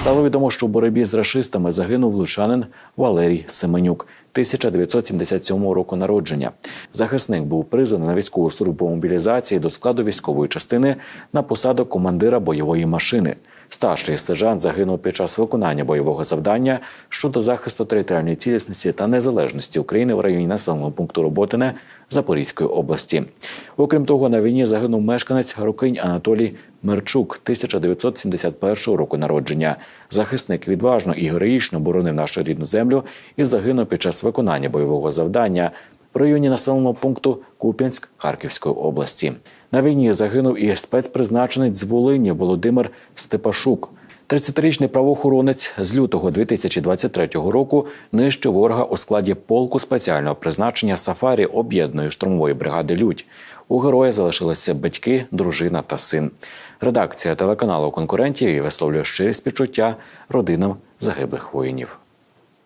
Стало відомо, що в боротьбі з рашистами загинув лучанин Валерій Семенюк. 1977 року народження захисник був призваний на військову службу мобілізації до складу військової частини на посаду командира бойової машини. Старший сержант загинув під час виконання бойового завдання щодо захисту територіальної цілісності та незалежності України в районі населеного пункту Роботине Запорізької області. Окрім того, на війні загинув мешканець Рукинь Анатолій Мерчук 1971 року народження. Захисник відважно і героїчно боронив нашу рідну землю і загинув під час виконання бойового завдання в районі населеного пункту Куп'янськ Харківської області. На війні загинув і спецпризначенець з Волині Володимир Степашук. 30-річний правоохоронець з лютого 2023 року нищив ворога у складі полку спеціального призначення Сафарі об'єднаної штурмової бригади Людь. У героя залишилися батьки, дружина та син. Редакція телеканалу конкурентів висловлює щирі співчуття родинам загиблих воїнів.